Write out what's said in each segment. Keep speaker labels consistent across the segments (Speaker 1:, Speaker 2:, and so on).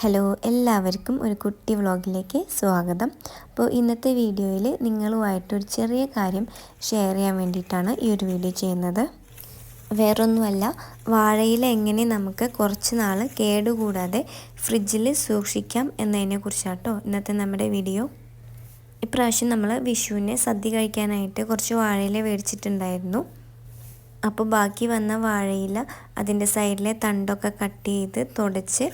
Speaker 1: Hello എല്ലാവർക്കും ഒരു കുട്ടി വ്ളോഗിലേക്ക് സ്വാഗതം. അപ്പോൾ ഇന്നത്തെ വീഡിയോയിൽ നിങ്ങളുമായിട്ടൊരു ചെറിയ കാര്യം ഷെയർ ചെയ്യാൻ വേണ്ടിയിട്ടാണ് ഈ ഒരു വീഡിയോ ചെയ്യുന്നത്. വേറൊന്നുമല്ല വാഴയില എങ്ങനെ നമുക്ക് കുറച്ച് നാൾ കേടുകൂടാതെ ഫ്രിഡ്ജിൽ സൂക്ഷിക്കാം എന്നതിനെ കുറിച്ചാട്ടോ ഇന്നത്തെ നമ്മുടെ വീഡിയോ ഇപ്രാവശ്യം നമ്മൾ വിഷുവിനെ സദ്യ കഴിക്കാനായിട്ട് കുറച്ച് വാഴയില മേടിച്ചിട്ടുണ്ടായിരുന്നു. അപ്പോൾ ബാക്കി വന്ന വാഴയില അതിന്റെ സൈഡിലെ തണ്ടൊക്കെ കട്ട് ചെയ്ത് തുടച്ച്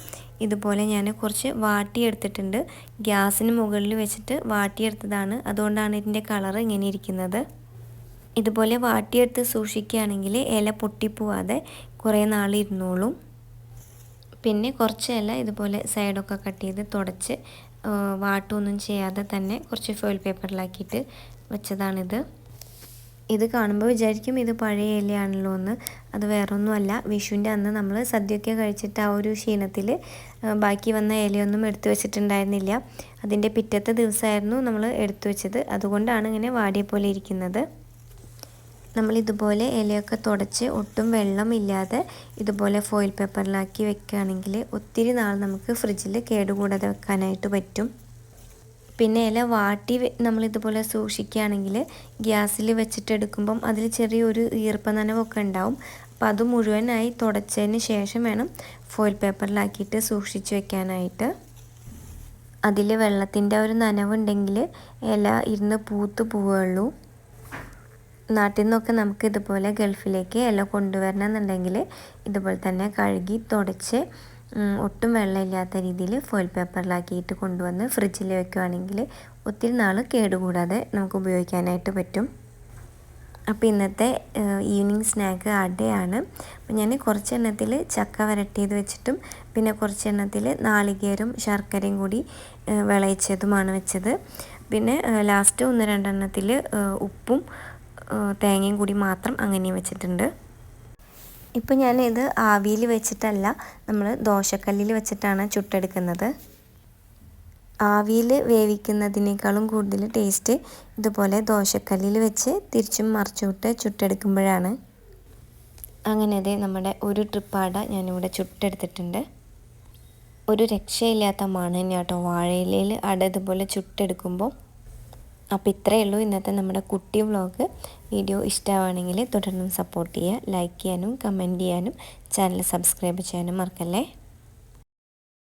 Speaker 1: ഇതുപോലെ ഞാൻ കുറച്ച് വാട്ടിയെടുത്തിട്ടുണ്ട് ഗ്യാസിന് മുകളിൽ വെച്ചിട്ട് വാട്ടിയെടുത്തതാണ് അതുകൊണ്ടാണ് ഇതിന്റെ കളർ ഇങ്ങനെ ഇരിക്കുന്നത്. ഇതുപോലെ വാട്ടിയെടുത്ത് സൂക്ഷിക്കുകയാണെങ്കിൽ ഇല പൊട്ടിപ്പോവാതെ കുറേ നാൾ ഇരുന്നോളും. പിന്നെ കുറച്ച് ഇല ഇതുപോലെ സൈഡൊക്കെ കട്ട് ചെയ്ത് തുടച്ച് വാട്ടൊന്നും ചെയ്യാതെ തന്നെ കുറച്ച് ഫോയിൽ പേപ്പറിലാക്കിയിട്ട് വെച്ചതാണിത്. ഇത് കാണുമ്പോൾ വിചാരിക്കും ഇത് പഴയ ഇലയാണല്ലോ എന്ന്. അത് വേറൊന്നുമല്ല. വിഷുവിന്റെ അന്ന് നമ്മൾ സദ്യയൊക്കെ കഴിച്ചിട്ട് ആ ഒരു ക്ഷീണത്തിൽ ബാക്കി വന്ന ഇലയൊന്നും എടുത്തു വെച്ചിട്ടുണ്ടായിരുന്നില്ല. അതിന്റെ പിറ്റത്തെ ദിവസമായിരുന്നു നമ്മൾ എടുത്തു വെച്ചത്. അതുകൊണ്ടാണ് ഇങ്ങനെ വാടിയ പോലെ ഇരിക്കുന്നത്. നമ്മൾ ഇതുപോലെ ഇലയൊക്കെ തുടച്ച് ഒട്ടും വെള്ളമില്ലാതെ ഇതുപോലെ ഫോയിൽ പേപ്പറിലാക്കി വെക്കുകയാണെങ്കിൽ ഒത്തിരി നാൾ നമുക്ക് ഫ്രിഡ്ജിൽ കേടുകൂടാതെ വെക്കാനായിട്ട് പറ്റും. പിന്നെ ഇല വാട്ടി നമ്മളിതുപോലെ സൂക്ഷിക്കുകയാണെങ്കിൽ ഗ്യാസിൽ വെച്ചിട്ടെടുക്കുമ്പം അതിൽ ചെറിയൊരു ഈർപ്പ നനവൊക്കെ ഉണ്ടാവും. അപ്പോൾ അത് മുഴുവനായി തുടച്ചതിന് ശേഷം വേണം ഫോയിൽ പേപ്പറിലാക്കിയിട്ട് സൂക്ഷിച്ച് വെക്കാനായിട്ട്. അതിൽ വെള്ളത്തിന്റെ ഒരു നനവുണ്ടെങ്കിൽ ഇല ഇരുന്ന് പൂത്ത് പോവുകയുള്ളൂ. നാട്ടിൽ നിന്നൊക്കെ നമുക്ക് ഇതുപോലെ ഗൾഫിലേക്ക് ഇല കൊണ്ടുവരണമെന്നുണ്ടെങ്കിൽ ഇതുപോലെ തന്നെ കഴുകി തുടച്ച് ഒട്ടും വെള്ളമില്ലാത്ത രീതിയിൽ ഫോയിൽ പേപ്പറിലാക്കിയിട്ട് കൊണ്ടുവന്ന് ഫ്രിഡ്ജിൽ വെക്കുകയാണെങ്കിൽ ഒത്തിരി നാൾ കേടുകൂടാതെ നമുക്ക് ഉപയോഗിക്കാനായിട്ട് പറ്റും. അപ്പോൾ ഇന്നത്തെ ഈവനിങ് സ്നാക്ക് അടയാണ് അപ്പോൾ ഞാൻ കുറച്ച് എണ്ണത്തിൽ ചക്ക വരട്ടിയത് വെച്ചിട്ടും പിന്നെ കുറച്ച് എണ്ണത്തിൽ നാളികേരും ശർക്കരയും കൂടി വിളയിച്ചതുമാണ് വെച്ചത്. പിന്നെ ലാസ്റ്റ് ഒന്ന് രണ്ടെണ്ണത്തിൽ ഉപ്പും തേങ്ങയും കൂടി മാത്രം അങ്ങനെ വെച്ചിട്ടുണ്ട്. ഇപ്പോൾ ഞാനിത് ആവിയിൽ വെച്ചിട്ടല്ല നമ്മൾ ദോശക്കല്ലിൽ വെച്ചിട്ടാണ് ചുട്ടെടുക്കുന്നത്. ആവിയിൽ വേവിക്കുന്നതിനേക്കാളും കൂടുതൽ ടേസ്റ്റ് ഇതുപോലെ ദോശക്കല്ലിൽ വെച്ച് തിരിച്ചും മറിച്ചുവിട്ട് ചുട്ടെടുക്കുമ്പോഴാണ്. അങ്ങനെ അതെ നമ്മുടെ ഒരു ട്രിപ്പാട ഞാനിവിടെ ചുട്ടെടുത്തിട്ടുണ്ട്. ഒരു രക്ഷയില്ലാത്ത മണം തന്നെയാട്ടോ വാഴയിലയിൽ അട ഇതുപോലെ ചുട്ടെടുക്കുമ്പോൾ അപ്പോൾ ഇത്രയേ ഉള്ളൂ ഇന്നത്തെ നമ്മുടെ കുട്ടി വ്ലോഗ്. വീഡിയോ ഇഷ്ടമാണെങ്കിൽ തുടർന്നും സപ്പോർട്ട് ചെയ്യുക ലൈക്ക് ചെയ്യാനും കമന്റ് ചെയ്യാനും ചാനൽ സബ്സ്ക്രൈബ് ചെയ്യാനും മറക്കല്ലേ?